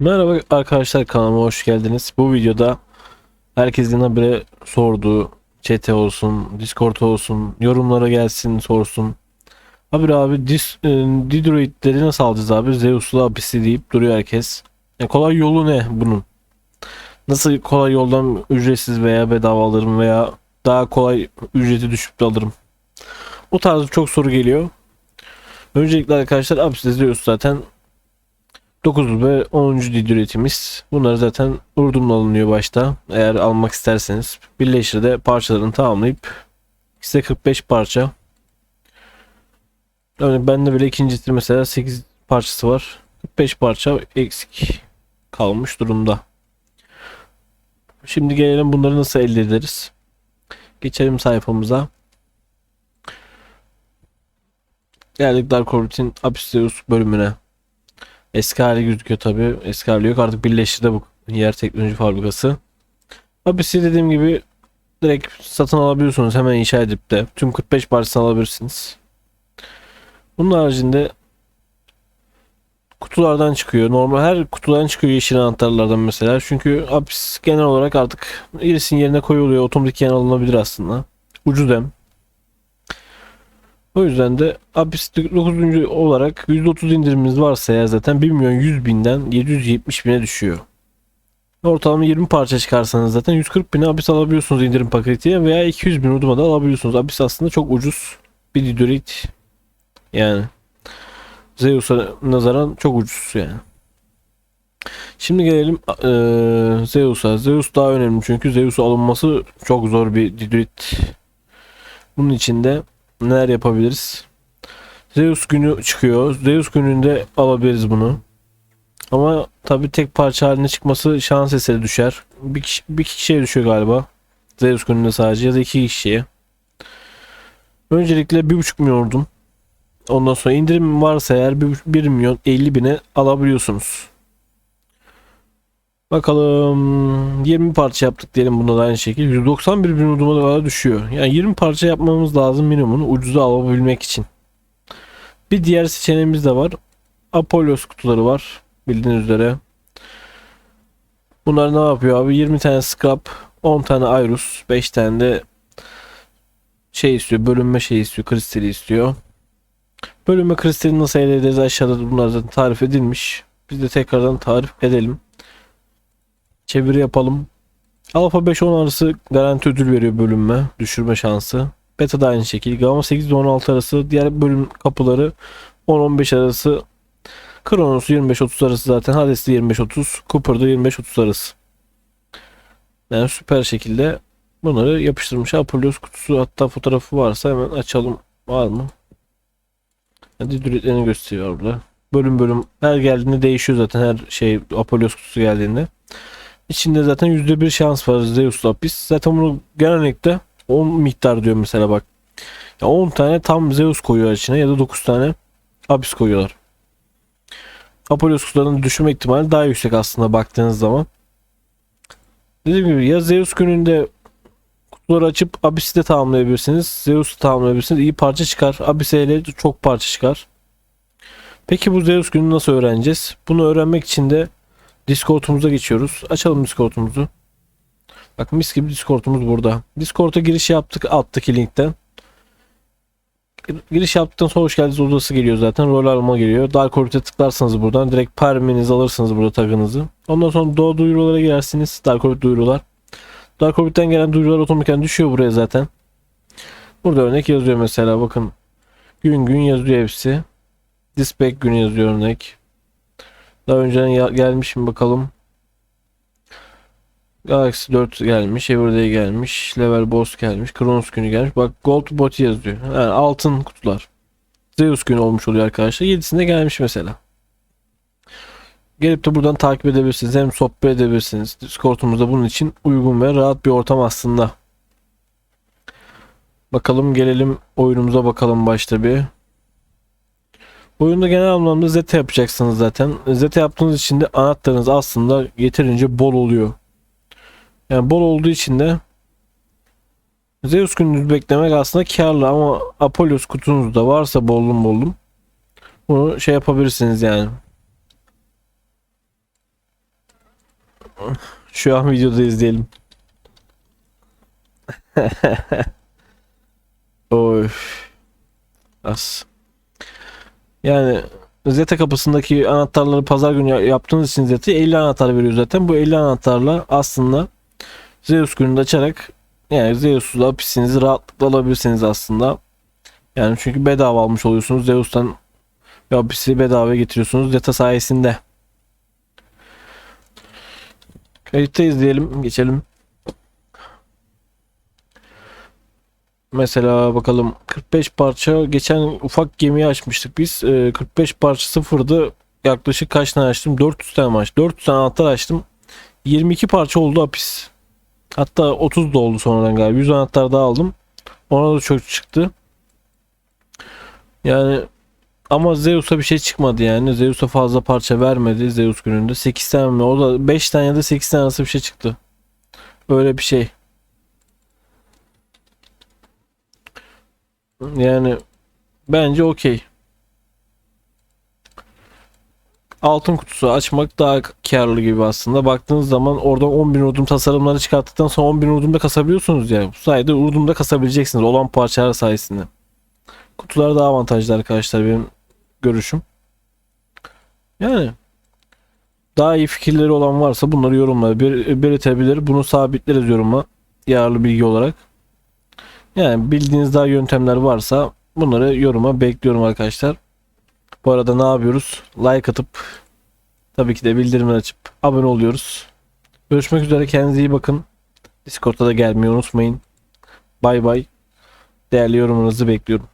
Merhaba arkadaşlar kanalıma hoş geldiniz. Bu videoda herkesin habire sorduğu chat'e olsun, Discord olsun, yorumlara gelsin sorsun. Abi abi dis, e, Didroid'leri nasıl alacağız abi? Zeus'lu hapisi deyip duruyor herkes. Ya kolay yolu ne bunun? Nasıl kolay yoldan ücretsiz veya bedava alırım veya daha kolay ücreti düşüp de alırım? O tarz çok soru geliyor. Öncelikle arkadaşlar hapiste Zeus zaten 9 ve 10. dil üretimiz. Bunlar zaten urdumla alınıyor başta. Eğer almak isterseniz. Birleştirde parçalarını tamamlayıp size 45 parça. Örneğin bende bile ikincisi mesela 8 parçası var. 45 parça eksik kalmış durumda. Şimdi gelelim bunları nasıl elde ederiz. Geçelim sayfamıza. Geldik Dark Orbit'in Abyssinius bölümüne. Eski hali gözüküyor tabi. Eski hali yok. Artık birleşti bu yer teknoloji fabrikası. Abisi dediğim gibi direkt satın alabiliyorsunuz. Hemen inşa edip de tüm 45 parçasını alabilirsiniz. Bunun haricinde kutulardan çıkıyor. Normal her kutudan çıkıyor yeşil anahtarlardan mesela. Çünkü hapis genel olarak artık irisin yerine koyuluyor. Otomatik yan alınabilir aslında. Ucuz hem. O yüzden de Abyss 9. olarak %30 indirimimiz varsa eğer zaten 1 milyon 100 binden 770 bine düşüyor. Ortalama 20 parça çıkarsanız zaten 140 bine Abyss alabiliyorsunuz indirim paketiyle veya 200 bin uduma da alabiliyorsunuz. Abyss aslında çok ucuz bir Didorit yani. Zeus'a nazaran çok ucuz yani. Şimdi gelelim eee Zeus'a. Zeus daha önemli çünkü Zeus'u alınması çok zor bir Didorit. Bunun içinde neler yapabiliriz? Zeus günü çıkıyor. Zeus gününde alabiliriz bunu. Ama tabi tek parça haline çıkması şans eseri düşer. Bir, kişi, bir kişiye düşüyor galiba. Zeus gününde sadece ya da iki kişiye. Öncelikle 1.5 milyonum. Ondan sonra indirim varsa eğer 1 milyon 50 bine alabiliyorsunuz. Bakalım 20 parça yaptık diyelim bunda da aynı şekilde 191 bin uduma kadar düşüyor. Yani 20 parça yapmamız lazım minimum ucuza alabilmek için. Bir diğer seçeneğimiz de var. Apollos kutuları var bildiğiniz üzere. Bunlar ne yapıyor abi? 20 tane scrap, 10 tane iris, 5 tane de şey istiyor, bölünme şey istiyor, kristali istiyor. Bölünme kristali nasıl elde ederiz aşağıda bunlar zaten tarif edilmiş. Biz de tekrardan tarif edelim. Çeviri yapalım. Alfa 5-10 arası garanti ödül veriyor bölünme. Düşürme şansı. Beta da aynı şekilde. Gamma 8 ile 16 arası. Diğer bölüm kapıları 10-15 arası. Kronos 25-30 arası zaten. Hades de 25-30. Cooper'da 25-30 arası. Yani süper şekilde bunları yapıştırmış. Apollos kutusu hatta fotoğrafı varsa hemen açalım. Var mı? Hadi düretlerini gösteriyor burada. Bölüm bölüm her geldiğinde değişiyor zaten her şey Apollos kutusu geldiğinde. İçinde zaten %1 şans var Zeus Lapis. Zaten bunu genellikle 10 miktar diyor mesela bak. Ya 10 tane tam Zeus koyuyor içine ya da 9 tane Abyss koyuyorlar. Apollos kutularının düşürme ihtimali daha yüksek aslında baktığınız zaman. Dediğim gibi ya Zeus gününde kutuları açıp Abyss'i de tamamlayabilirsiniz. Zeus'u tamamlayabilirsiniz. İyi parça çıkar. Abyss'e ile çok parça çıkar. Peki bu Zeus günü nasıl öğreneceğiz? Bunu öğrenmek için de Discord'umuza geçiyoruz. Açalım Discord'umuzu. Bak mis gibi Discord'umuz burada. Discord'a giriş yaptık alttaki linkten. Giriş yaptıktan sonra hoş geldiniz odası geliyor zaten. Rol alma geliyor. Dark Orbit'e tıklarsanız buradan direkt perminizi alırsınız burada tagınızı. Ondan sonra doğa duyurulara girersiniz. Dark Orbit duyurular. Dark Orbit'ten gelen duyurular otomatikten düşüyor buraya zaten. Burada örnek yazıyor mesela bakın. Gün gün yazıyor hepsi. Dispatch günü yazıyor örnek. Daha önceden gelmiş mi bakalım. Galaxy 4 gelmiş, Everyday gelmiş, Level Boss gelmiş, Kronos günü gelmiş. Bak Gold Bot yazıyor. Yani altın kutular. Zeus günü olmuş oluyor arkadaşlar. 7'sinde gelmiş mesela. Gelip de buradan takip edebilirsiniz. Hem sohbet edebilirsiniz. Discord'umuzda bunun için uygun ve rahat bir ortam aslında. Bakalım gelelim oyunumuza bakalım başta bir. Oyunda genel anlamda zeta yapacaksınız zaten. Zeta yaptığınız için de anahtarınız aslında yeterince bol oluyor. Yani bol olduğu için de Zeus gününüzü beklemek aslında karlı ama Apollos kutunuzda varsa bollum bollum bunu şey yapabilirsiniz yani. Şu an videoda izleyelim. Oy. As. Yani Zeta kapısındaki anahtarları pazar günü ya- yaptığınız için Zeta 50 anahtar veriyor zaten. Bu 50 anahtarla aslında Zeus gününde açarak yani Zeus'la hapisinizi rahatlıkla alabilirsiniz aslında. Yani çünkü bedava almış oluyorsunuz. Zeus'tan ve hapisi bedava getiriyorsunuz Zeta sayesinde. Kayıtta izleyelim. Geçelim. Mesela bakalım 45 parça geçen ufak gemiyi açmıştık biz. Ee, 45 parça sıfırdı. Yaklaşık kaç tane açtım? 400 tane açtım? 400 tane anahtar açtım. 22 parça oldu hapis. Hatta 30 da oldu sonradan galiba. 100 anahtar daha aldım. Ona da çok çıktı. Yani ama Zeus'a bir şey çıkmadı yani. Zeus'a fazla parça vermedi Zeus gününde. 8 tane mi? O da 5 tane ya da 8 tane arası bir şey çıktı. Öyle bir şey. Yani bence okey. Altın kutusu açmak daha karlı gibi aslında. Baktığınız zaman oradan 10.000 urdum tasarımları çıkarttıktan sonra 10.000 urdum da kasabiliyorsunuz yani. Bu sayede urdum da kasabileceksiniz olan parçalar sayesinde. Kutular daha avantajlı arkadaşlar benim görüşüm. Yani daha iyi fikirleri olan varsa bunları yorumlara bir, belirtebilir. Bunu sabitleriz yoruma. Yararlı bilgi olarak. Yani bildiğiniz daha yöntemler varsa bunları yoruma bekliyorum arkadaşlar. Bu arada ne yapıyoruz? Like atıp tabii ki de bildirimler açıp abone oluyoruz. Görüşmek üzere kendinize iyi bakın. Discord'da da gelmeyi unutmayın. Bay bay. Değerli yorumlarınızı bekliyorum.